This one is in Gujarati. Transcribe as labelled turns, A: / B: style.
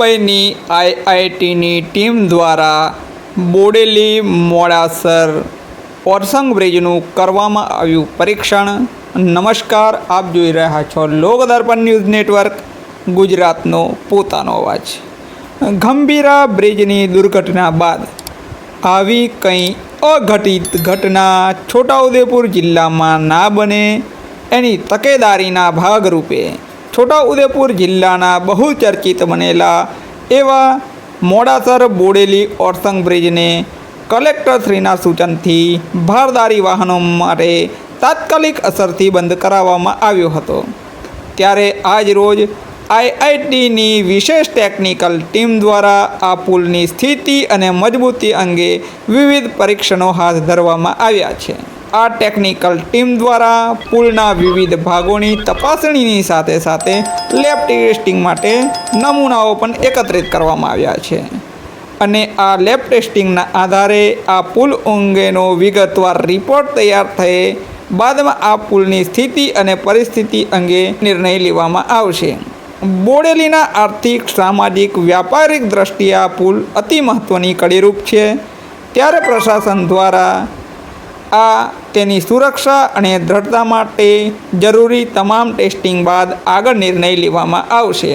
A: મુંબઈની આઈઆઈટીની ટીમ દ્વારા બોડેલી મોડાસર ઓરસંગ બ્રિજનું કરવામાં આવ્યું પરીક્ષણ. નમસ્કાર, આપ જોઈ રહ્યા છો લોકદર્પણ ન્યૂઝ નેટવર્ક, ગુજરાતનો પોતાનો અવાજ. ગંભીરા બ્રિજની દુર્ઘટના બાદ આવી કંઈ અઘટિત ઘટના છોટાઉદેપુર જિલ્લામાં ના બને એની તકેદારીના ભાગરૂપે છોટાઉદેપુર જિલ્લાના બહુચર્ચિત બનેલા એવા મોડાસર બોડેલી ઓરસંગ બ્રિજને કલેક્ટરશ્રીના સૂચનથી ભારદારી વાહનો માટે તાત્કાલિક અસરથી બંધ કરાવવામાં આવ્યો હતો. ત્યારે આજ રોજ આઈઆઈટીની વિશેષ ટેકનિકલ ટીમ દ્વારા આ પુલની સ્થિતિ અને મજબૂતી અંગે વિવિધ પરીક્ષણો હાથ ધરવામાં આવ્યા છે. આ ટેકનિકલ ટીમ દ્વારા પુલના વિવિધ ભાગોની તપાસણીની સાથે સાથે લેબ ટેસ્ટિંગ માટે નમૂનાઓ પણ એકત્રિત કરવામાં આવ્યા છે. અને આ લેબ ટેસ્ટિંગના આધારે આ પુલ અંગેનો વિગતવાર રિપોર્ટ તૈયાર થયે બાદમાં આ પુલની સ્થિતિ અને પરિસ્થિતિ અંગે નિર્ણય લેવામાં આવશે. બોડેલીના આર્થિક, સામાજિક, વ્યાપારિક દ્રષ્ટિએ આ પુલ અતિ મહત્ત્વની કડીરૂપ છે. ત્યારે પ્રશાસન દ્વારા આ તેની સુરક્ષા અને દ્રઢતા માટે જરૂરી તમામ ટેસ્ટિંગ બાદ આગળ નિર્ણય લેવામાં આવશે.